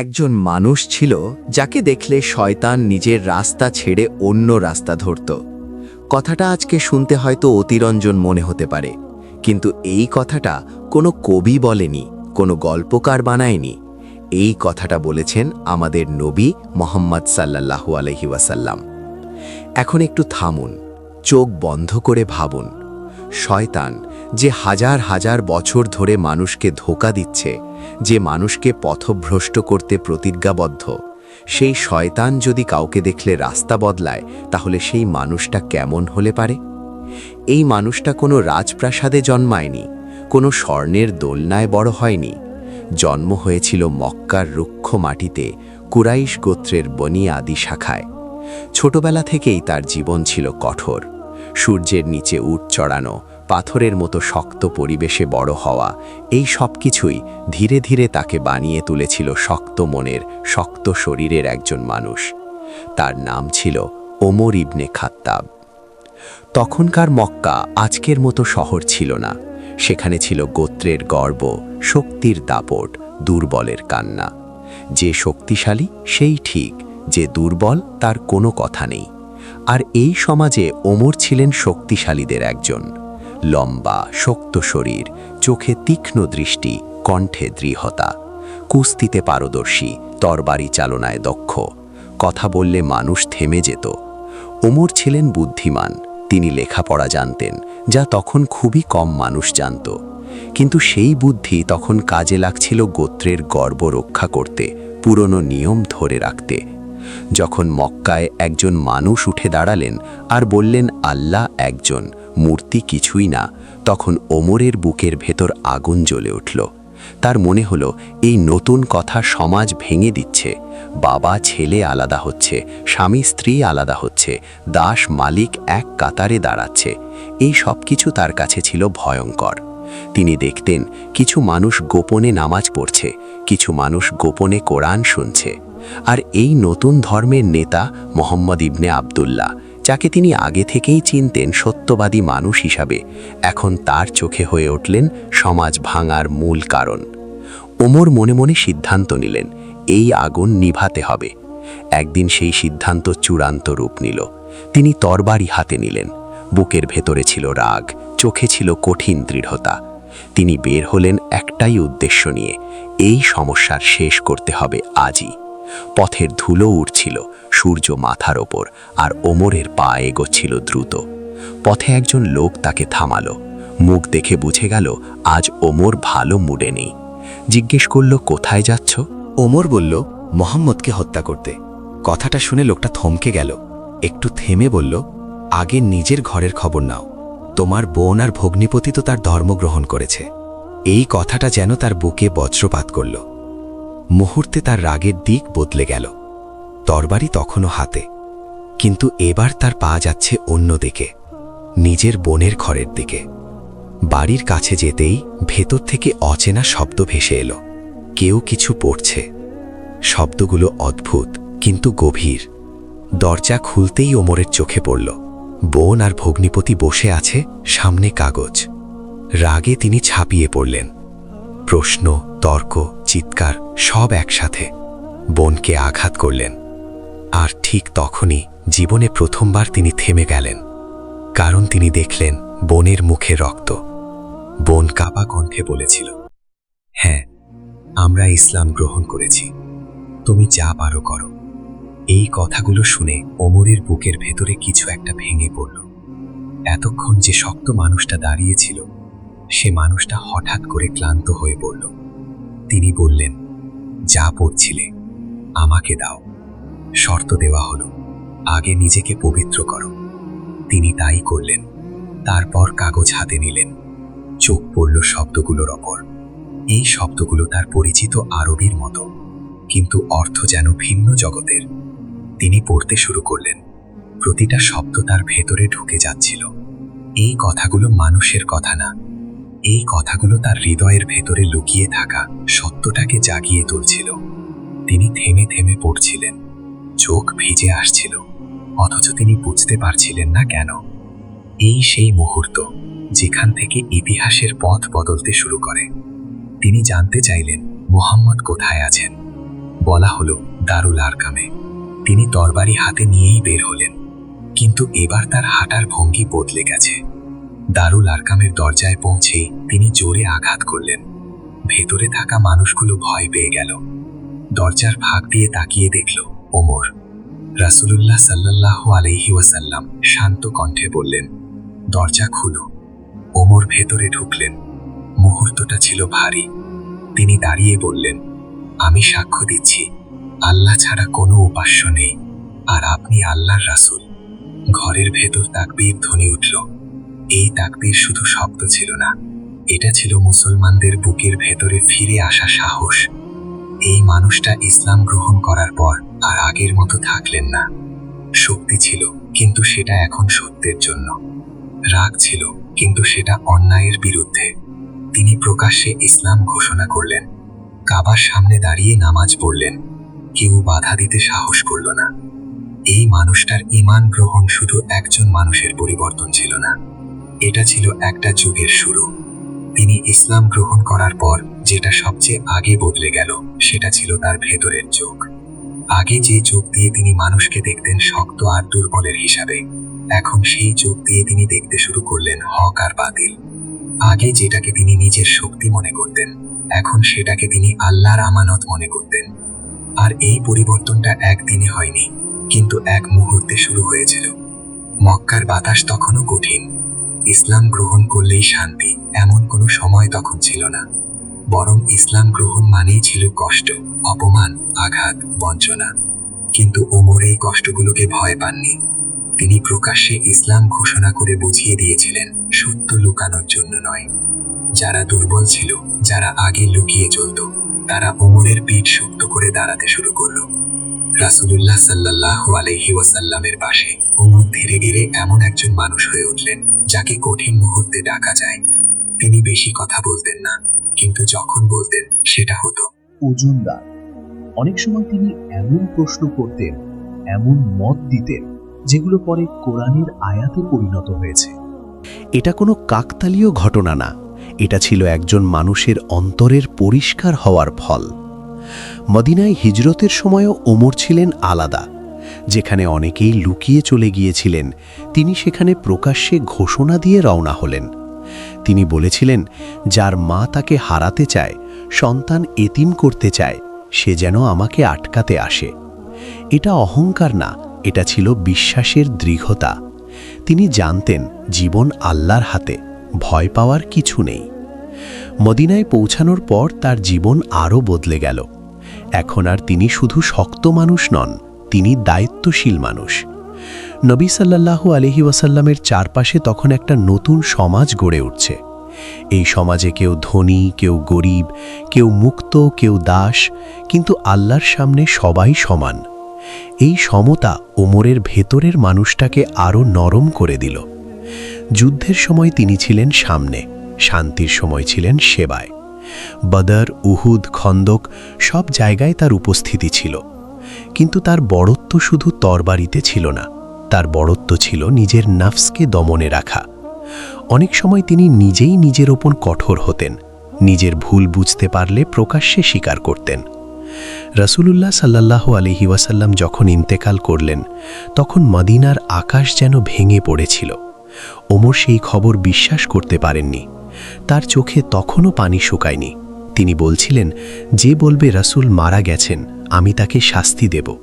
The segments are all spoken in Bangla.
একজন মানুষ ছিল যাকে দেখলে শয়তান নিজের রাস্তা ছেড়ে অন্য রাস্তা ধরত। কথাটা আজকে শুনতে হয়তো অতিরঞ্জন মনে হতে পারে, কিন্তু এই কথাটা কোনো কবি বলেনি, কোনো গল্পকার বানায়নি। এই কথাটা বলেছেন আমাদের নবী মোহাম্মদ সাল্লাল্লাহু আলহি এখন একটু থামুন, চোখ বন্ধ করে ভাবুন, শয়তান যে হাজার হাজার বছর ধরে মানুষকে ধোকা দিচ্ছে, যে মানুষকে পথভ্রষ্ট করতে প্রতিজ্ঞাবদ্ধ, সেই শয়তান যদি কাউকে দেখলে রাস্তা বদলায়, তাহলে সেই মানুষটা কেমন হলে পারে? এই মানুষটা কোনো রাজপ্রাসাদে জন্মায়নি, কোনো স্বর্ণের দোলনায় বড় হয়নি, জন্ম হয়েছিল মক্কার রুক্ষ মাটিতে, কুরাইশ গোত্রের বনি আদি শাখায়। ছোটবেলা থেকেই তার জীবন ছিল কঠোর, সূর্যের নিচে উট চড়ানো পাথরের মতো শক্ত পরিবেশে বড় হওয়া, এই সব কিছুই ধীরে ধীরে তাকে বানিয়ে তুলেছিল শক্ত মনের, শক্ত শরীরের একজন মানুষ। তার নাম ছিল ওমর ইবনে খাত্তাব। তখনকার মক্কা আজকের মতো শহর ছিল না। সেখানে ছিল গোত্রের গর্ব, শক্তির দাপট, দুর্বলের কান্না। যে শক্তিশালী, সেই ঠিক, যে দুর্বল, তার কোনো কথা নেই। আর এই সমাজে ওমর ছিলেন শক্তিশালীদের একজন। লম্বা, শক্ত শরীর, চোখে তীক্ষ্ণ দৃষ্টি, কণ্ঠে দৃঢ়তা। কুস্তিতে পারদর্শী, তরবারি চালনায় দক্ষ। কথা বললে মানুষ থেমে যেত। ওমর ছিলেন বুদ্ধিমান, তিনি লেখাপড়া জানতেন, যা তখন খুবই কম মানুষ জানত। কিন্তু সেই বুদ্ধি তখন কাজে লাগছিল গোত্রের গর্ব রক্ষা করতে, পুরনো নিয়ম ধরে রাখতে। যখন মক্কায় একজন মানুষ উঠে দাঁড়ালেন আর বললেন, আল্লাহ একজন। মূর্তি কিছুই না, তখন ওমরের বুকের ভেতর আগুন জ্বলে উঠল। তার মনে হলো, এই নতুন কথা সমাজ ভেঙে দিচ্ছে। বাবা, ছেলে আলাদা হচ্ছে, স্বামী, স্ত্রী আলাদা হচ্ছে, দাস, মালিক এক কাতারে দাঁড়াচ্ছে। এই সব কিছু তার কাছে ছিল ভয়ঙ্কর। তিনি দেখতেন, কিছু মানুষ গোপনে নামাজ পড়ছে, কিছু মানুষ গোপনে কোরআন শুনছে। আর এই নতুন ধর্মের নেতা মোহাম্মদ ইবনে আবদুল্লাহ যাকে তিনি আগে থেকেই চিনতেন সত্যবাদী মানুষ হিসাবে, এখন তার চোখে হয়ে উঠলেন সমাজ ভাঙার মূল কারণ। ওমর মনে মনে সিদ্ধান্ত নিলেন, এই আগুন নিভাতে হবে। একদিন সেই সিদ্ধান্ত চূড়ান্ত রূপ নিল। তিনি তরবারি হাতে নিলেন। বুকের ভেতরে ছিল রাগ, চোখে ছিল কঠিন দৃঢ়তা। তিনি বের হলেন একটাই উদ্দেশ্য নিয়ে, এই সমস্যার শেষ করতে হবে আজই। পথের ধুলো উঠছিল সূর্য মাথার ওপর আর ওমরের পা এগোচ্ছিল দ্রুত। পথে একজন লোক তাকে থামাল। মুখ দেখে বুঝে গেল, আজ ওমর ভালো মুডে নেই। জিজ্ঞেস করল, কোথায় যাচ্ছ? ওমর বলল, মোহাম্মদকে হত্যা করতে। কথাটা শুনে লোকটা থমকে গেল। একটু থেমে বলল, আগে নিজের ঘরের খবর নাও। তোমার বোন আর ভগ্নিপতি তো তার ধর্ম গ্রহণ করেছে। এই কথাটা যেন তার বুকে বজ্রপাত করল। মুহূর্তে তার রাগের দিক বদলে গেল। তরবারি তখনও হাতে, কিন্তু এবার তার পা যাচ্ছে অন্য দিকে, নিজের বোনের ঘরের দিকে। বাড়ির কাছে যেতেই ভেতর থেকে অচেনা শব্দ ভেসে এলো। কেউ কিছু পড়ছে। শব্দগুলো অদ্ভুত, কিন্তু গভীর। দরজা খুলতেই ওমরের চোখে পড়ল। বোন আর ভগ্নিপতি বসে আছে সামনে কাগজ। রাগে তিনি ছাপিয়ে পড়লেন। প্রশ্ন, তর্ক, চিৎকার সব একসাথে। বোনকে আঘাত করলেন। আর ঠিক তখনই জীবনে প্রথমবার তিনি থেমে গেলেন, কারণ তিনি দেখলেন বোনের মুখে রক্ত। বোন কাপা কণ্ঠে বলেছিল হ্যাঁ আমরা ইসলাম গ্রহণ করেছি। তুমি যা পারো করো। এই কথাগুলো শুনে ওমরের বুকের ভেতরে কিছু একটা ভেঙে পড়ল। এতক্ষণ যে শক্ত মানুষটা দাঁড়িয়েছিল, সে মানুষটা হঠাৎ করে ক্লান্ত হয়ে পড়ল। তিনি বললেন, যা পড়ছিলে, আমাকে দাও। শর্ত দেওয়া হলো, আগে নিজেকে পবিত্র করো। তিনি তাই করলেন, তারপর কাগজ হাতে নিলেন, চোখ পড়ল শব্দগুলোর ওপর। এই শব্দগুলো তার পরিচিত আরবির মতো, কিন্তু অর্থ যেন ভিন্ন জগতের। তিনি পড়তে শুরু করলেন, প্রতিটা শব্দ তার ভেতরে ঢুকে যাচ্ছিল। এই কথাগুলো মানুষের কথা না, এই কথাগুলো তার হৃদয়ের ভেতরে লুকিয়ে থাকা সত্যটাকে জাগিয়ে তুলছিল। তিনি থেমে থেমে পড়ছিলেন। চোখ ভিজে আসছিল, অথচ তিনি বুঝতে পারছিলেন না কেন। এই সেই মুহূর্ত যেখান থেকে ইতিহাসের পথ বদলতে শুরু করে। তিনি জানতে চাইলেন মোহাম্মদ কোথায় আছেন। বলা হলো দারুল আরকামে। তিনি তরবারি হাতে নিয়েই বের হলেন, কিন্তু এবার তার হাঁটার ভঙ্গি বদলে গেছে। দারুল আরকামের দরজায় পৌঁছেই তিনি জোরে আঘাত করলেন। ভেতরে থাকা মানুষগুলো ভয় পেয়ে গেল। দরজার ফাঁক দিয়ে তাকিয়ে দেখল ওমর। রাসূলুল্লাহ সাল্লাল্লাহ আলাইহি ওয়াসাল্লাম শান্ত কণ্ঠে বললেন, দরজা খুলো। ওমর ভেতরে ঢুকলেন। মুহূর্তটা ছিল ভারী। তিনি দাঁড়িয়ে বললেন, আমি সাক্ষ্য দিচ্ছি। আল্লাহ ছাড়া কোনো উপাস্য নেই। আর আপনি আল্লাহর রাসূল। ঘরের ভেতর তাকবীর ধ্বনি উঠল। এই তাকবীর শুধু শব্দ ছিল না, এটা ছিল মুসলমানদের বুকের ভেতরে ফিরে আসা সাহস। এই মানুষটা ইসলাম গ্রহণ করার পর আর আগের মতো থাকলেন না। শক্তি ছিল, কিন্তু সেটা এখন সত্যের জন্য। রাগ ছিল, কিন্তু সেটা অন্যায়ের বিরুদ্ধে। তিনি প্রকাশ্যে ইসলাম ঘোষণা করলেন। কাবার সামনে দাঁড়িয়ে নামাজ পড়লেন। কেউ বাধা দিতে সাহস করল না। এই মানুষটার ইমান গ্রহণ শুধু একজন মানুষের পরিবর্তন ছিল না। এটা ছিল একটা যুগের শুরু। তিনি ইসলাম গ্রহণ করার পর যেটা সবচেয়ে আগে বদলে গেল, সেটা ছিল তার ভেতরের চোখ। আগে যে চোখ দিয়ে তিনি মানুষকে দেখতেন শক্ত আর দুর্বলের হিসাবে, এখন সেই চোখ দিয়ে তিনি দেখতে শুরু করলেন হক আর বাতিল। আগে যেটাকে তিনি নিজের শক্তি মনে করতেন, এখন সেটাকে তিনি আল্লাহর আমানত মনে করতেন। আর এই পরিবর্তনটা একদিনে হয়নি, কিন্তু এক মুহূর্তে শুরু হয়েছিল। মক্কার বাতাস তখনও কঠিন ইসলাম গ্রহণ করলেই শান্তি, এমন কোনো সময় তখন ছিল না। বরং ইসলাম গ্রহণ মানেই ছিল কষ্ট, অপমান, আঘাত, বঞ্চনা। কিন্তু ওমর এই কষ্টগুলোকে ভয় পাননি। তিনি প্রকাশ্যে ইসলাম ঘোষণা করে বুঝিয়ে দিয়েছিলেন, সত্য লুকানোর জন্য নয়। যারা দুর্বল ছিল, যারা আগে লুকিয়ে চলত, তারা ওমরের পিঠ শক্ত করে দাঁড়াতে শুরু করল। রাসূলুল্লাহ সাল্লাহ আলাইহি ওয়াসাল্লামের পাশে ওমর ধীরে ধীরে এমন একজন মানুষ হয়ে উঠলেন, যাকে কঠিন মুহূর্তে ডাকা যায়। তিনি বেশি কথা বলতেন না, কিন্তু যখন বলতেন, সেটা হতো। ওজনদার। অনেক সময় তিনি এমন প্রশ্ন করতেন, এমন মত দিতেন, যেগুলো পরে কোরআনের আয়াতে পরিণত হয়েছে। এটা কোনো কাকতালীয় ঘটনা না। এটা ছিল একজন মানুষের অন্তরের পরিষ্কার হওয়ার ফল। মদিনায় হিজরতের সময়ও ওমর ছিলেন আলাদা। যেখানে অনেকেই লুকিয়ে চলে গিয়েছিলেন, তিনি সেখানে প্রকাশ্যে ঘোষণা দিয়ে রওনা হলেন। তিনি বলেছিলেন, যার মা তাকে হারাতে চায়, সন্তান এতিম করতে চায়, সে যেন আমাকে আটকাতে আসে। এটা অহংকার না, এটা ছিল বিশ্বাসের দৃঢ়তা। তিনি জানতেন, জীবন আল্লাহর হাতে, ভয় পাওয়ার কিছু নেই। মদিনায় পৌঁছানোর পর তার জীবন আরও বদলে গেল। এখন আর তিনি শুধু শক্ত মানুষ নন তিনি দায়িত্বশীল মানুষ। নবী সাল্লাল্লাহু আলহি ওয়াসাল্লামের চারপাশে তখন একটা নতুন সমাজ গড়ে উঠছে। এই সমাজে কেউ ধনী, কেউ গরিব, কেউ মুক্ত, কেউ দাস, কিন্তু আল্লাহর সামনে সবাই সমান। এই সমতা ওমরের ভেতরের মানুষটাকে আরও নরম করে দিল। যুদ্ধের সময় তিনি ছিলেন সামনে, শান্তির সময় ছিলেন সেবায়। বদর, উহুদ, খন্দক সব জায়গায় তার উপস্থিতি ছিল। কিন্তু তার বড়ত্ব শুধু তরবারিতে ছিল না, তার বড়ত্ব ছিল নিজের নাফসকে দমনে রাখা। অনেক সময় তিনি নিজেই নিজের ওপর কঠোর হতেন, নিজের ভুল বুঝতে পারলে প্রকাশ্যে স্বীকার করতেন। রসুলুল্লাহ সাল্লাহ আলহি ওয়াসাল্লাম যখন ইন্তেকাল করলেন, তখন মদিনার আকাশ যেন ভেঙে পড়েছিল। ওমর সেই খবর বিশ্বাস করতে পারেননি। তার চোখে তখনও পানি শুকায়নি। তিনি বলছিলেন, যে বলবে রাসূল মারা গেছেন আমি তাকে শাস্তি দেব।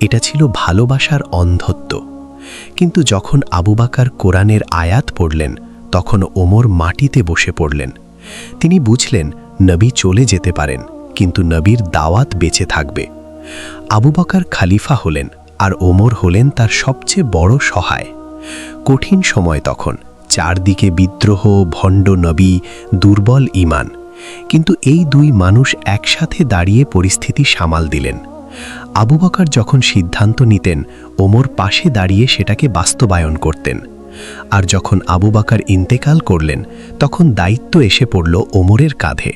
এটা ছিল ভালোবাসার অন্ধত্ব। কিন্তু যখন আবু বাকার কোরআনের আয়াত পড়লেন, তখন ওমর মাটিতে বসে পড়লেন। তিনি বুঝলেন, নবী চলে যেতে পারেন, কিন্তু নবীর দাওয়াত বেঁচে থাকবে। আবু বাকার খালিফা হলেন, আর ওমর হলেন তার সবচেয়ে বড় সহায়। কঠিন সময় তখন, চারদিকে বিদ্রোহ, ভণ্ড নবী, দুর্বল ইমান কিন্তু এই দুই মানুষ একসাথে দাঁড়িয়ে পরিস্থিতি সামাল দিলেন। আবু বকর যখন সিদ্ধান্ত নিতেন, ওমর পাশে দাঁড়িয়ে সেটাকে বাস্তবায়ন করতেন। আর যখন আবু বাকার ইন্তেকাল করলেন, তখন দায়িত্ব এসে পড়ল ওমরের কাঁধে।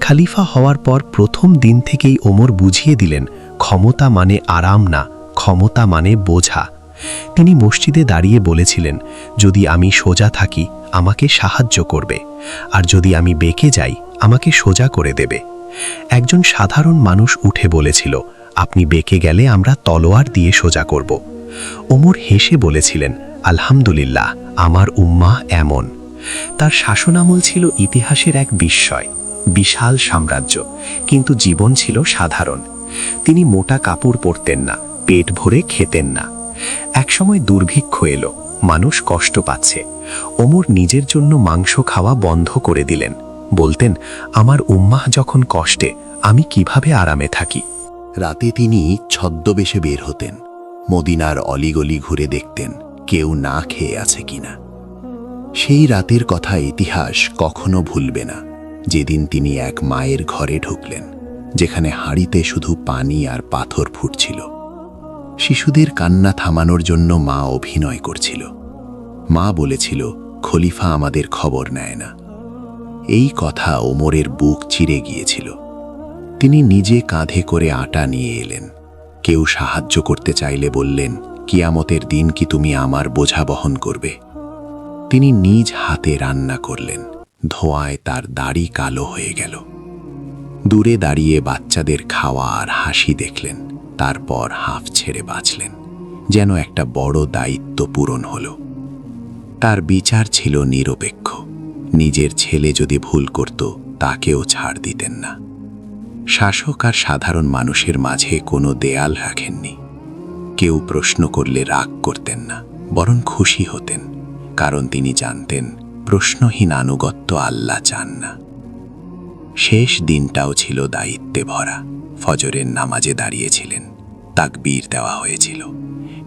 খালিফা হওয়ার পর প্রথম দিন থেকেই ওমর বুঝিয়ে দিলেন, ক্ষমতা মানে আরাম না, ক্ষমতা মানে বোঝা। তিনি মসজিদে দাঁড়িয়ে বলেছিলেন, যদি আমি সোজা থাকি, আমাকে সাহায্য করবে। আর যদি আমি বেঁকে যাই, আমাকে সোজা করে দেবে। একজন সাধারণ মানুষ উঠে বলেছিল, আপনি বেঁকে গেলে আমরা তলোয়ার দিয়ে সোজা করব। ওমর হেসে বলেছিলেন, আলহামদুলিল্লাহ, আমার উম্মা এমন। তার শাসনামল ছিল ইতিহাসের এক বিস্ময়, বিশাল সাম্রাজ্য, কিন্তু জীবন ছিল সাধারণ। তিনি মোটা কাপড় পরতেন না, পেট ভরে খেতেন না। একসময় দুর্ভিক্ষ এলো, মানুষ কষ্ট পাচ্ছে। ওমর নিজের জন্য মাংস খাওয়া বন্ধ করে দিলেন। বলতেন, আমার উম্মাহ যখন কষ্টে, আমি কীভাবে আরামে থাকি? রাতে তিনি ছদ্মবেশে বের হতেন। মদিনার অলিগলি ঘুরে দেখতেন, কেউ না খেয়ে আছে কিনা। সেই রাতের কথা ইতিহাস কখনো ভুলবে না। যেদিন তিনি এক মায়ের ঘরে ঢুকলেন, যেখানে হাঁড়িতে শুধু পানি আর পাথর ফুটছিল। শিশুদের কান্না থামানোর জন্য মা অভিনয় করছিল। মা বলেছিল, খলিফা আমাদের খবর নেয় না। এই কথা ওমরের বুক চিরে গিয়েছিল। তিনি নিজে কাঁধে করে আটা নিয়ে এলেন। কেউ সাহায্য করতে চাইলে বললেন, কিয়ামতের দিন কি তুমি আমার বোঝা বহন করবে? তিনি নিজ হাতে রান্না করলেন। ধোঁয়ায় তার দাড়ি কালো হয়ে গেল। দূরে দাঁড়িয়ে বাচ্চাদের খাওয়া আর হাসি দেখলেন। তারপর হাঁফ ছেড়ে বাঁচলেন, যেন একটা বড় দায়িত্ব পূরণ হল। তার বিচার ছিল নিরপেক্ষ। নিজের ছেলে যদি ভুল করত, তাকেও ছাড় দিতেন না। শাসক আর সাধারণ মানুষের মাঝে কোনো দেয়াল রাখেননি। কেউ প্রশ্ন করলে রাগ করতেন না, বরং খুশি হতেন, কারণ তিনি জানতেন প্রশ্নহীন আনুগত্য আল্লাহ চান না। শেষ দিনটাও ছিল দায়িত্বে ভরা। ফজরের নামাজে দাঁড়িয়েছিলেন। তাকবীর দেওয়া হয়েছিল।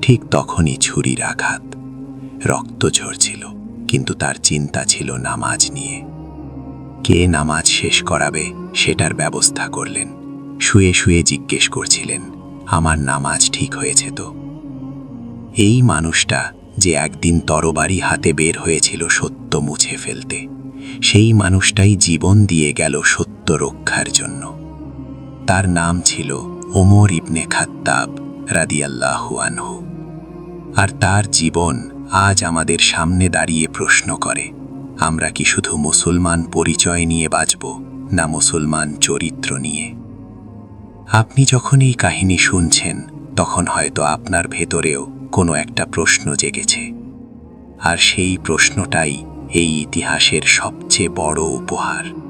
ঠিক তখনই ছুরির আঘাত। রক্ত ঝরছিল, কিন্তু তার চিন্তা ছিল নামাজ নিয়ে। কে নামাজ শেষ করাবে সেটার ব্যবস্থা করলেন। শুয়ে শুয়ে জিজ্ঞেস করছিলেন, আমার নামাজ ঠিক হয়েছে তো? এই মানুষটা যে একদিন তরবারি হাতে বের হয়েছিল সত্য মুছে ফেলতে, সেই মানুষটাই জীবন দিয়ে গেল সত্য রক্ষার জন্য। তার নাম ছিল ওমর ইবনে খাত্তাব রাদিয়াল্লাহু আনহু। আর তার জীবন আজ আমাদের সামনে দাঁড়িয়ে প্রশ্ন করে, আমরা কি শুধু মুসলমান পরিচয় নিয়ে বাঁচব না মুসলমান চরিত্র নিয়ে? আপনি যখন এই কাহিনী শুনছেন, তখন হয়তো আপনার ভেতরেও কোনো একটা প্রশ্ন জেগেছে। আর সেই প্রশ্নটাই এই ইতিহাসের সবচেয়ে বড় উপহার।